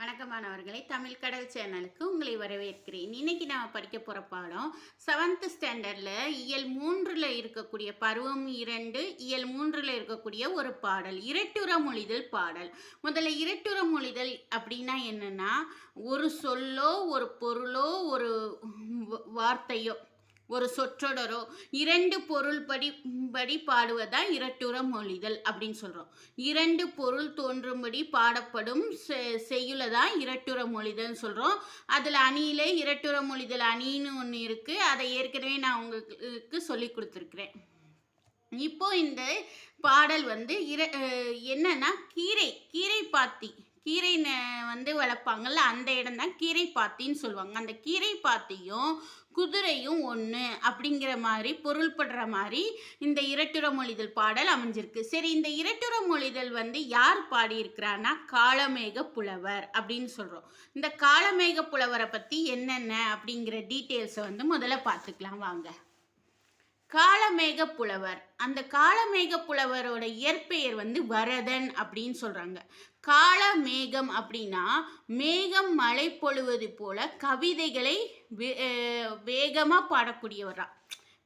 வணக்கம் மாணவர்களே தமிழ் கடல் சேனலுக்கு உங்களை வரவேற்கிறேன். இன்னைக்கு நாம் படிக்க போகிற பாடம் செவன்த் ஸ்டாண்டர்டில் இயல் மூன்றில் இருக்கக்கூடிய பருவம் இரண்டு இயல் மூன்றில் இருக்கக்கூடிய ஒரு பாடல் இரட்டுற மொழிதல் பாடல். முதல்ல இரட்டுற மொழிதல் அப்படின்னா என்னென்னா ஒரு சொல்லோ ஒரு பொருளோ ஒரு வார்த்தையோ ஒரு சொற்றொடரோ இரண்டு பொருள் படி படி பாடுவதா இரட்டுற மொழிதல் அப்படின்னு சொல்கிறோம் இரண்டு பொருள் தோன்றும்படி பாடப்படும் செ- செய்யுளை தான் இரட்டுற மொழிதல்னு சொல்கிறோம் அதில் அணியிலே இரட்டுற மொழிதல் அணின்னு ஒன்று இருக்குது அதை ஏற்கனவே நான் உங்களுக்கு சொல்லி கொடுத்துருக்குறேன். இப்போ இந்த பாடல் வந்து இர என்னன்னா கீரை கீரை பாத்தி. கீரை வந்து வளர்ப்பாங்கல்ல அந்த இடம் தான் கீரை பாத்தின்னு சொல்லுவாங்க. அந்த கீரை பாத்தியும் குதிரையும் ஒன்று அப்படிங்கிற மாதிரி பொருள்படுற மாதிரி இந்த இரட்டுற மொழிதல் பாடல் அமைஞ்சிருக்கு. சரி இந்த இரட்டுற மொழிதல் வந்து யார் பாடியிருக்கிறான்னா காளமேக புலவர் அப்படின்னு சொல்கிறோம் இந்த காளமேக புலவரை பற்றி என்னென்ன அப்படிங்கிற டீட்டெயில்ஸை வந்து முதல்ல பார்த்துக்கலாம். வாங்க. காளமேக புலவர். அந்த காளமேக புலவரோட இயற்பெயர் வந்து வரதன் அப்படின்னு சொல்கிறாங்க காளமேகம் அப்படின்னா மேகம் மழை பொழுவது போல கவிதைகளை வே- அஹ் வேகமா பாடக்கூடியவரா.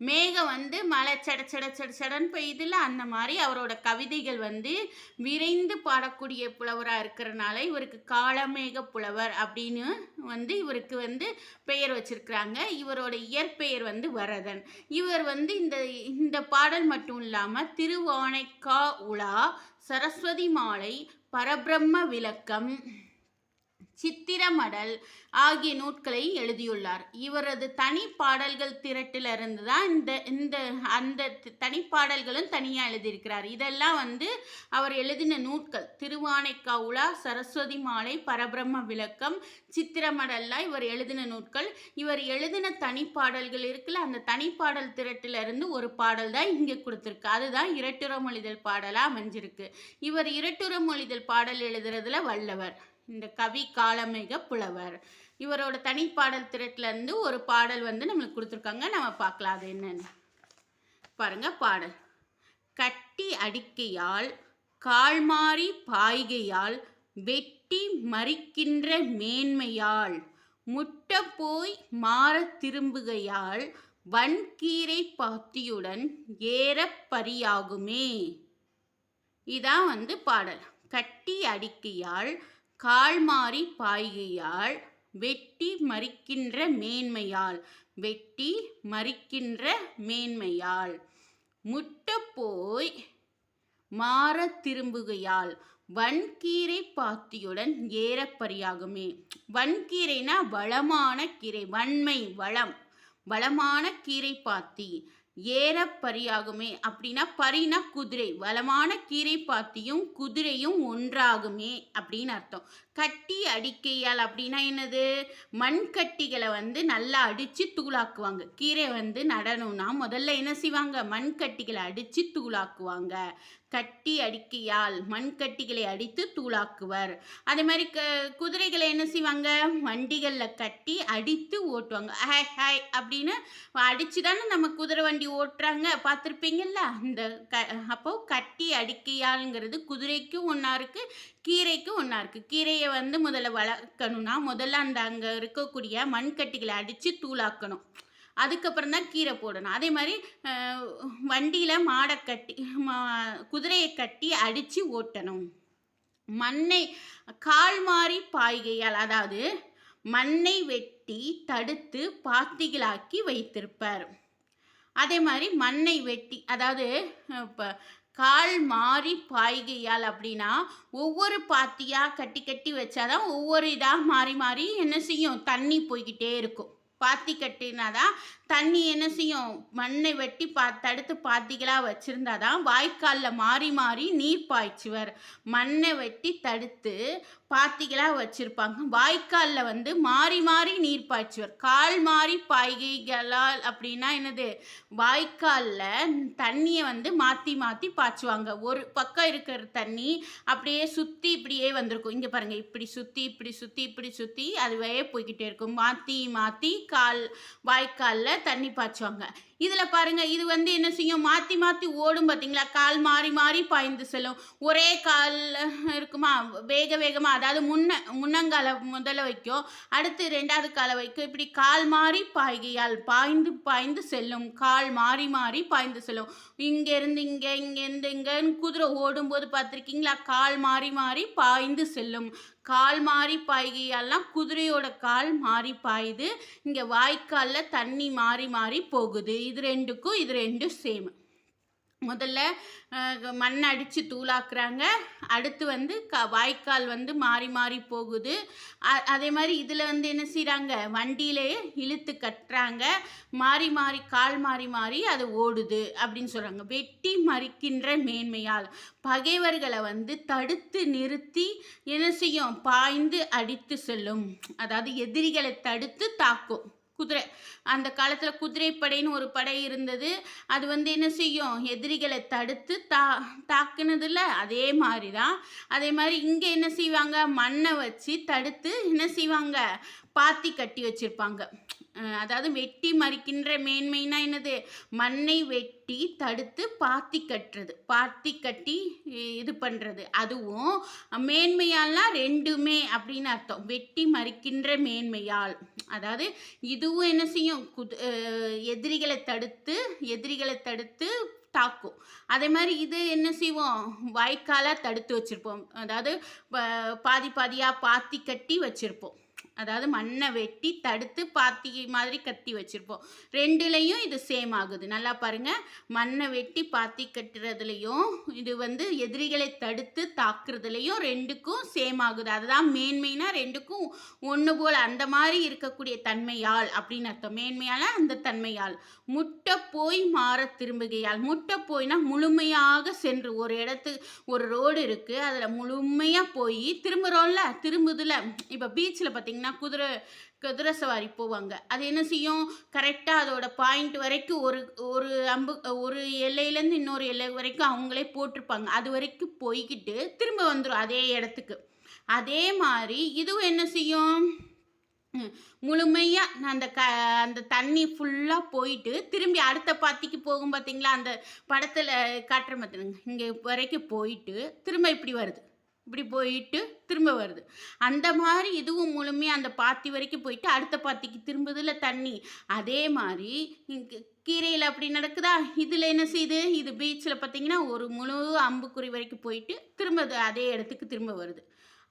மேகம் வந்து மழை சட சட சட சடன் பெய்யுதுல அந்த மாதிரி அவரோட கவிதைகள் வந்து விரைந்து பாடக்கூடிய புலவராக இருக்கிறனால இவருக்கு காளமேக புலவர் அப்படின்னு வந்து இவருக்கு வந்து பெயர் வச்சிருக்கிறாங்க. இவரோட இயற்பெயர் வந்து வரதன். இவர் வந்து இந்த இந்த பாடல் மட்டும் இல்லாமல் திருவானைக்கா உலா சரஸ்வதி மாலை பரபிரம்ம விளக்கம் சித்திரமடல் ஆகிய நூட்களை எழுதியுள்ளார். இவரது தனி பாடல்கள் திரட்டிலிருந்து தான் இந்த இந்த அந்த தி- தனிப்பாடல்களும் தனியாக எழுதியிருக்கிறார். இதெல்லாம் வந்து அவர் எழுதின நூட்கள் திருவானைக்காவுலா சரஸ்வதி மாலை பரபிரம்ம விளக்கம் சித்திரமடல்லாம் இவர் எழுதின நூட்கள் இவர் எழுதின தனிப்பாடல்கள் இருக்குல்ல அந்த தனிப்பாடல் திரட்டிலிருந்து ஒரு பாடல் தான் இங்கே கொடுத்துருக்கு. அதுதான் இரட்டுற மொழிதல் பாடலாக அமைஞ்சிருக்கு. இவர் இரட்டுற மொழிதல் பாடல் எழுதுறதுல வல்லவர். இந்த கவி காலமிக புலவர். இவரோட தனிப்பாடல் திரட்டிலேருந்து ஒரு பாடல் வந்து நம்மளுக்கு கொடுத்துருக்காங்க. நம்ம பார்க்கலாம் அது என்னன்னு. பாருங்க பாடல். கட்டி அடிக்கையால் கால்மாறி பாய்கையால் வெட்டி மறிக்கின்ற மேன்மையால் முட்ட போய் மாறத் திரும்புகையால் வன்கீரை பாத்தியுடன் ஏற பரியாகுமே. இதான் வந்து பாடல். கட்டி அடிக்கையால் கால் மாறி பாய்கையால் வெட்டி மறிக்கின்ற மேன்மையால் வெட்டி மறிக்கின்ற மேன்மையால் முட்ட போய் மாற திரும்புகையால் வன்கீரை பாத்தியுடன் ஏறப்பரியாகுமே வன்கீரைனா வளமான கீரை வன்மை வளம் வளமான கீரை பாத்தி. ஏற பரியாகுமே. அப்படின்னா பரினா குதிரை. வளமான கீரை பாத்தியும் குதிரையும் ஒன்றாகுமே அப்படின்னு அர்த்தம். கட்டி அடிக்கையால் அப்படின்னா என்னது? மண்கட்டிகளை வந்து நல்லா அடித்து தூளாக்குவாங்க. கீரை வந்து நடணும்னா முதல்ல என்ன செய்வாங்க? மண்கட்டிகளை அடித்து தூளாக்குவாங்க. கட்டி அடிக்கையால் மண்கட்டிகளை அடித்து தூளாக்குவர். அதே மாதிரி க குதிரைகளை என்ன செய்வாங்க? வண்டிகளில் கட்டி அடித்து ஓட்டுவாங்க. ஹாய் ஹாய் அப்படின்னு அடித்து தானே நம்ம குதிரை வண்டி ஓட்டுறாங்க. பார்த்துருப்பீங்கள்ல அந்த க அப்போ கட்டி அடிக்கையாளுங்கிறது குதிரைக்கும் ஒன்றா இருக்குது கீரைக்கும் ஒன்றா இருக்குது கீரையை வந்து முதல்ல வளர்க்கணும்னா முதல்ல அந்த அங்கே இருக்கக்கூடிய மண்கட்டிகளை அடித்து தூளாக்கணும். அதுக்கப்புறம் தான் கீரை போடணும். அதே மாதிரி வண்டியில் மாடை கட்டி மா குதிரையை கட்டி அடித்து ஓட்டணும். மண்ணை கால் மாறி பாய்கையால் அதாவது மண்ணை வெட்டி தடுத்து பாத்திகளாக்கி வைத்திருப்பார். அதே மாதிரி மண்ணை வெட்டி அதாவது இப்போ கால் மாறி பாய்கையால் அப்படின்னா ஒவ்வொரு பாத்தியாக கட்டி கட்டி வச்சாதான் ஒவ்வொரு இதாக மாறி மாறி என்ன செய்யும்? தண்ணி போய்கிட்டே இருக்கும். பாத்தி கட்டினாதான் தண்ணி என்ன செய்யும்? மண்ணை வெட்டி பா தடுத்து பாத்திகளாக வச்சுருந்தா தான் வாய்க்காலில் மாறி மாறி நீர் பாய்ச்சுவர் மண்ணை வெட்டி தடுத்து பாத்திகளாக வச்சுருப்பாங்க. வாய்க்காலில் வந்து மாறி மாறி நீர் பாய்ச்சுவர் கால் மாறி பாய்கைகளால் அப்படின்னா என்னது? வாய்க்காலில் தண்ணியை வந்து மாற்றி மாற்றி பாய்ச்சுவாங்க. ஒரு பக்கம் இருக்கிற தண்ணி அப்படியே சுற்றி இப்படியே வந்திருக்கும். இங்கே பாருங்கள் இப்படி சுற்றி இப்படி சுற்றி இப்படி சுற்றி அதுவே போய்கிட்டே இருக்கும். மாற்றி மாற்றி கால் வாய்க்காலில் தண்ணி பாய்ச்சுவாங்க. இதில் பாருங்கள் இது வந்து என்ன செய்யும்? மாற்றி மாற்றி ஓடும் பார்த்தீங்களா கால் மாறி மாறி பாய்ந்து செல்லும். ஒரே கால் இருக்குமா? வேக வேகமாக அதாவது முன்ன முன்னங்கால முதல்ல வைக்கும். அடுத்து ரெண்டாவது காலை வைக்கும். இப்படி கால் மாறி பாய்கையால் பாய்ந்து பாய்ந்து செல்லும். கால் மாறி மாறி பாய்ந்து செல்லும். இங்கேருந்து இங்கே இங்கேருந்து இங்கேன்னு குதிரை ஓடும்போது பார்த்துருக்கீங்களா கால் மாறி மாறி பாய்ந்து செல்லும். கால் மாறி பாய்கையெல்லாம் குதிரையோட கால் மாறி பாயுது. இங்கே வாய்க்காலில் தண்ணி மாறி மாறி போகுது. இது ரெண்டுக்கும் இது ரெண்டும் சேம். முதல்ல மண் அடித்து தூளாக்குறாங்க. அடுத்து வந்து க வாய்க்கால் வந்து மாறி மாறி போகுது. அதே மாதிரி இதில் வந்து என்ன செய்கிறாங்க வண்டியிலேயே இழுத்து கட்டுறாங்க. மாறி மாறி கால் மாறி மாறி அது ஓடுது அப்படின்னு சொல்கிறாங்க வெட்டி மறிக்கின்ற மேன்மையால். பகைவர்களை வந்து தடுத்து நிறுத்தி என்ன செய்யும்? பாய்ந்து அடித்து செல்லும். அதாவது எதிரிகளை தடுத்து தாக்கும். குதிரை. அந்த காலத்தில் குதிரைப்படைன்னு ஒரு படை இருந்தது. அது வந்து என்ன செய்யும்? எதிரிகளை தடுத்து தா தாக்குனதில்ல அதே மாதிரி தான் அதே மாதிரி இங்கே என்ன செய்வாங்க? மண்ணை வச்சு தடுத்து என்ன செய்வாங்க? பாத்தி கட்டி வச்சுருப்பாங்க. அதாவது வெட்டி மறிக்கின்ற மேன்மைனா என்னது? மண்ணை வெட்டி தடுத்து பாத்தி கட்டுறது. பாத்தி கட்டி இது பண்ணுறது அதுவும் மேன்மையால்னா ரெண்டுமே அப்படின்னு அர்த்தம். வெட்டி மறிக்கின்ற மேன்மையால். அதாவது இதுவும் என்ன செய்யும்? குது எதிரிகளை தடுத்து எதிரிகளை தடுத்து தாக்கும். அதே மாதிரி இது என்ன செய்வோம்? வாய்க்காலாக தடுத்து வச்சுருப்போம். அதாவது பாதி பாதியாக பாத்தி கட்டி வச்சுருப்போம். அதாவது மண்ணை வெட்டி தடுத்து பாத்தி மாதிரி கத்தி வச்சுருப்போம். ரெண்டுலேயும் இது சேம் ஆகுது. நல்லா பாருங்கள் மண்ணை வெட்டி பாத்தி கட்டுறதுலையும் இது வந்து எதிரிகளை தடுத்து தாக்குறதுலையும் ரெண்டுக்கும் சேம் ஆகுது. அதுதான் மேன்மைனா ரெண்டுக்கும் ஒன்று போல் அந்த மாதிரி இருக்கக்கூடிய தன்மையால் அப்படின்னு அர்த்தம். மேன்மையால் அந்த தன்மையால். முட்டை போய் மாற திரும்புகையால். முட்டை போய்னா முழுமையாக சென்று ஒரு இடத்து ஒரு ரோடு இருக்குது அதில் முழுமையாக போய் திரும்புகிறோம்ல திரும்புதில். இப்போ பீச்சில் பார்த்தீங்கன்னா குதிரை குதிரை சவாரி போவாங்க. அது என்ன செய்யும்? கரெக்டாக அதோட பாயிண்ட் வரைக்கும் ஒரு ஒரு அம்பு ஒரு எல்லையிலேருந்து இன்னொரு எல்லை வரைக்கும் அவங்களே போட்டிருப்பாங்க. அது வரைக்கும் போய்கிட்டு திரும்ப வந்துடும் அதே இடத்துக்கு. அதே மாதிரி இதுவும் என்ன செய்யும்? முழுமையாக அந்த க அந்த தண்ணி ஃபுல்லாக போயிட்டு திரும்பி அடுத்த பாத்திக்கு போகும் பார்த்தீங்களா அந்த படத்தில் காட்டுற மாதிரி இங்கே வரைக்கும் போயிட்டு திரும்ப இப்படி வருது. இப்படி போயிட்டு திரும்ப வருது. அந்த மாதிரி இதுவும் முழுமையாக அந்த பாத்தி வரைக்கும் போயிட்டு அடுத்த பாத்திக்கு திரும்புதில் தண்ணி. அதே மாதிரி கீரையில் அப்படி நடக்குதா? இதில் என்ன செய்யுது? இது பீச்சில் பார்த்தீங்கன்னா ஒரு முழு அம்புக்குறி வரைக்கும் போயிட்டு திரும்ப அதே இடத்துக்கு திரும்ப வருது.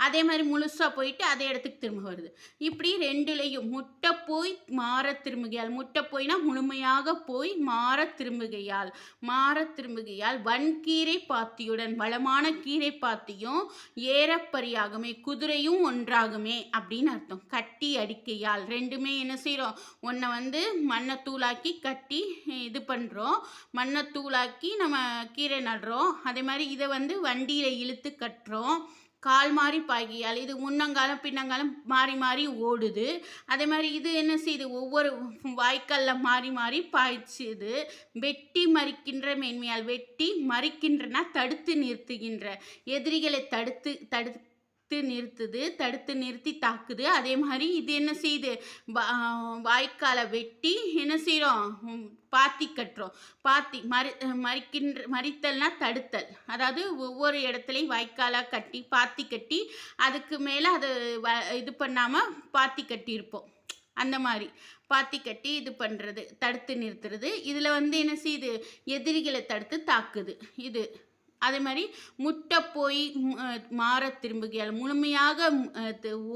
அதே மாதிரி முழுசாக போயிட்டு அதே இடத்துக்கு திரும்ப வருது. இப்படி ரெண்டுலேயும் முட்டை போய் மாற திரும்புகையால் முட்டை போய்னா முழுமையாக போய் மாற திரும்புகையால் மாற திரும்புகையால் வன்கீரை பாத்தியுடன் வளமான கீரை பாத்தியும் ஏறப்பரியாகுமே குதிரையும் ஒன்றாகுமே அப்படின்னு அர்த்தம். கட்டி அடிக்கையால் ரெண்டுமே என்ன செய்கிறோம் ஒன்றை வந்து மண்ணை தூளாக்கி கட்டி இது பண்ணுறோம் மண்ணை தூளாக்கி நம்ம கீரை நடுறோம். அதே மாதிரி இதை வந்து வண்டியில் இழுத்து கட்டுறோம். கால் மாறி பாய்கியால் இது முன்னங்காலம் பின்னங்காலம் மாறி மாறி ஓடுது. அதே மாதிரி இது என்ன செய்யுது ஒவ்வொரு வாய்க்காலில் மாறி மாறி பாய்ச்சுது. வெட்டி மறிக்கின்ற மேன்மையால் வெட்டி மறிக்கின்றனா தடுத்து நிறுத்துகின்ற எதிரிகளை தடுத்து தடுத்து நிறுத்துது தடுத்து நிறுத்தி தாக்குது. அதே மாதிரி இது என்ன செய்யுது? வாய்க்காலை வெட்டி என்ன செய்கிறோம் பாத்தி கட்டுறோம். பாத்தி மறி மறிக்கின்ற மறித்தல்னா தடுத்தல். அதாவது ஒவ்வொரு இடத்துலையும் வாய்க்காலாக கட்டி பாத்தி கட்டி அதுக்கு மேலே அது வ இது பண்ணாமல் பாத்தி கட்டியிருப்போம். அந்த மாதிரி. பாத்தி கட்டி இது பண்ணுறது தடுத்து நிறுத்துறது. இதில் வந்து என்ன செய்யுது? எதிரிகளை தடுத்து தாக்குது. இது. அதே மாதிரி முட்டை போய் மாற திரும்புகையால் முழுமையாக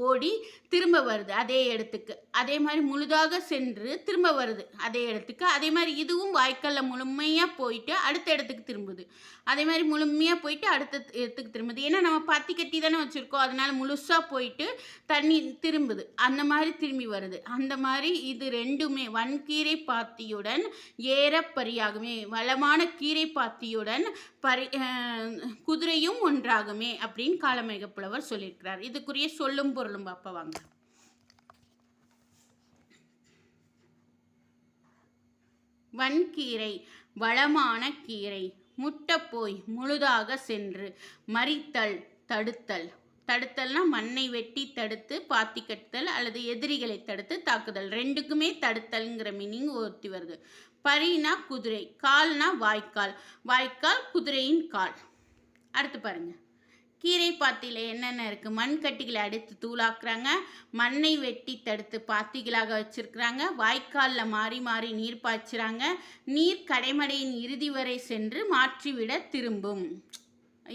ஓடி திரும்ப வருது அதே இடத்துக்கு. அதே மாதிரி முழுதாக சென்று திரும்ப வருது அதே இடத்துக்கு. அதே மாதிரி இதுவும் வாய்க்காலில் முழுமையாக போயிட்டு அடுத்த இடத்துக்கு திரும்புது. அதே மாதிரி முழுமையாக போயிட்டு அடுத்த இடத்துக்கு திரும்புது. ஏன்னா நம்ம பத்தி கட்டி தானே வச்சுருக்கோம். அதனால் முழுசாக போயிட்டு தண்ணி திரும்புது. அந்த மாதிரி திரும்பி வருது. அந்த மாதிரி இது ரெண்டுமே வன்கீரை பாத்தியுடன் ஏறப்பரியாகுமே. வளமான கீரை பாத்தியுடன் பரி குதிரையும் ஒன்றாகுமே அப்படின்னு காலமேக புலவர் சொல்லியிருக்கிறார். இதுக்குரிய சொல்லும் பொருளும் பார்ப்ப வாங்க. வன்கீரை வளமான கீரை முட்டப்போய் முழுதாக சென்று மறித்தல் தடுத்தல். தடுத்தல்னா மண்ணை வெட்டி தடுத்து பாத்தி கட்டுதல் அல்லது எதிரிகளை தடுத்து தாக்குதல். ரெண்டுக்குமே தடுத்தல்ங்கிற மீனிங் ஒத்தி வருது. பரினா குதிரை கால்னா வாய்க்கால் வாய்க்கால் குதிரையின் கால். அடுத்து பாருங்க. கீரை பாத்தியில் என்னென்ன இருக்குது மண் கட்டிகளை அடுத்து தூளாக்குறாங்க. மண்ணை வெட்டி தடுத்து பாத்திகளாக வச்சுருக்குறாங்க. வாய்க்காலில் மாறி மாறி நீர் பாய்ச்சுறாங்க. நீர் கடைமடையின் இறுதி வரை சென்று மாற்றிவிட திரும்பும்.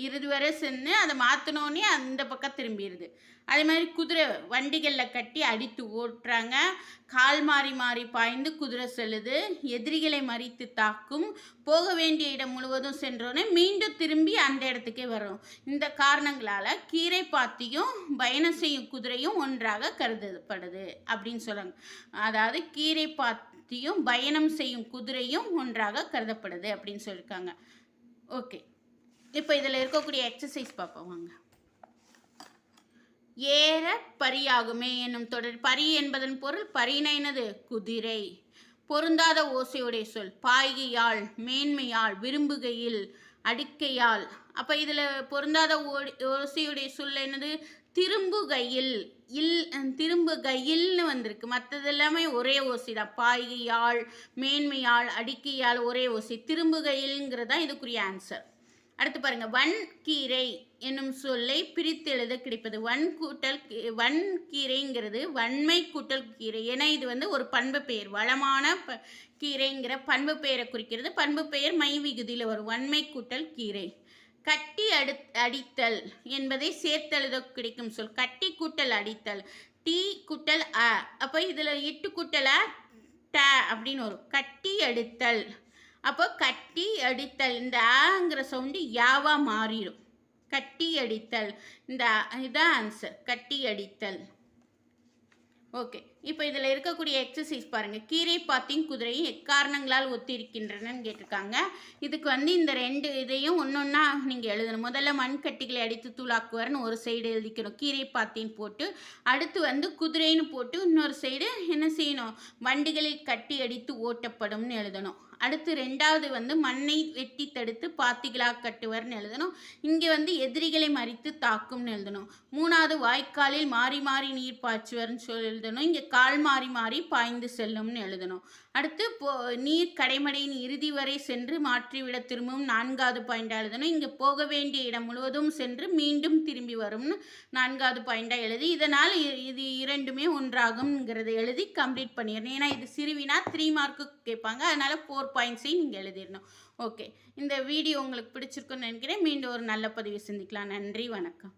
இறுதி வரை சென்று அதை மாற்றினோடனே அந்த பக்கம் திரும்பிடுது. அதே மாதிரி குதிரை வண்டிகளில் கட்டி அடித்து ஓட்டுறாங்க. கால் மாறி மாறி பாய்ந்து குதிரை செல்லுது. எதிரிகளை மறித்து தாக்கும். போக வேண்டிய இடம் முழுவதும் சென்றோன்னே மீண்டும் திரும்பி அந்த இடத்துக்கே வரும் இந்த காரணங்களால் கீரை பாத்தியும் பயணம் செய்யும் குதிரையும் ஒன்றாக கருதப்படுது அப்படின்னு சொல்கிறாங்க அதாவது கீரை பாத்தியும் பயணம் செய்யும் குதிரையும் ஒன்றாக கருதப்படுது அப்படின்னு சொல்லியிருக்காங்க ஓகே. இப்போ இதில் இருக்கக்கூடிய எக்ஸசைஸ் பார்ப்போம் வாங்க. ஏற பரியாகுமே என்னும் தொடர் பரி என்பதன் பொருள் பரினா குதிரை. பொருந்தாத ஓசையுடைய சொல் பாய்கையால் மேன்மையால் விரும்புகையில் அடுக்கையால். அப்போ இதில் பொருந்தாத ஓடி ஓசையுடைய சொல் என்னது? திரும்புகையில் இல் திரும்புகையில்னு வந்திருக்கு. மற்றது எல்லாமே ஒரே ஓசி தான் பாய்கையால் மேன்மையால் அடுக்கையால் ஒரே ஓசி. திரும்புகையில்ங்கிறது தான் இதுக்குரிய ஆன்சர் அடுத்து பாருங்க வன் கீரை என்னும் சொல்லை பிரித்து எழுத கிடைப்பது. வன் கூட்டல் கீ- வன் கீரைங்கிறது வன்மை கூட்டல் கீரை ஏன்னா இது வந்து ஒரு பண்பு பெயர். வளமான ப கீரைங்கிற பண்பு பெயரை குறிக்கிறது. பண்பு பெயர் மை விகுதியில் வரும். வன்மை கூட்டல் கீரை கட்டி அடு அடித்தல் என்பதை சேர்த்தெழுத கிடைக்கும் சொல். கட்டி கூட்டல் அடித்தல் டி கூட்டல் அ அப்போ இதில் இட்டு கூட்டல ட அப்படின்னு வரும். கட்டி அடித்தல் அப்போ கட்டி அடித்தல் இந்த ஆங்கிற சவுண்டு யாவா மாறிடும். கட்டி அடித்தல் இந்த இதுதான் ஆன்சர் கட்டி அடித்தல். ஓகே. இப்போ இதில் இருக்கக்கூடிய எக்ஸசைஸ் பாருங்கள் கீரை பாத்தியும் குதிரையும் எக்காரணங்களால் ஒத்திருக்கின்றனன்னு கேட்டிருக்காங்க. இதுக்கு வந்து இந்த ரெண்டு இதையும் ஒன்றொன்னா நீங்கள் எழுதணும். முதல்ல மண்கட்டிகளை அடித்து தூளாக்குவார்னு ஒரு சைடு எழுதிக்கணும். கீரை பாத்தின்னு போட்டு. அடுத்து வந்து குதிரைன்னு போட்டு இன்னொரு சைடு என்ன செய்யணும்? வண்டிகளில் கட்டி அடித்து ஓட்டப்படும்னு எழுதணும். அடுத்து ரெண்டாவது வந்து மண்ணை வெட்டி தடுத்து பாத்திகளாக கட்டுவர்னு எழுதணும். இங்கே வந்து எதிரிகளை மறித்து தாக்கும்னு எழுதணும். மூணாவது வாய்க்காலில் மாறி மாறி நீர் பாய்ச்சுவர்னு சொல்லி எழுதணும். இங்கே கால் மாறி மாறி பாய்ந்து செல்லும்னு எழுதணும். அடுத்து போ நீர் கடைமடையின் இறுதி வரை சென்று மாற்றிவிட திரும்பும் நான்காவது பாயிண்டாக எழுதணும். இங்கே போக வேண்டிய இடம் முழுவதும் சென்று மீண்டும் திரும்பி வரும்னு நான்காவது பாயிண்டாக எழுதி இதனால் இது இரண்டுமே ஒன்றாகும்ங்கிறத எழுதி கம்ப்ளீட் பண்ணிடணும். ஏன்னா இது சிறுவினா த்ரீ மார்க்கு கேட்பாங்க. அதனால் ஃபோர் பாயிண்ட்ஸையும் நீங்கள் எழுதிடணும். ஓகே. இந்த வீடியோ உங்களுக்கு பிடிச்சிருக்குன்னு நினைக்கிறேன். மீண்டும் ஒரு நல்ல பதிவு சிந்திக்கலாம். நன்றி. வணக்கம்.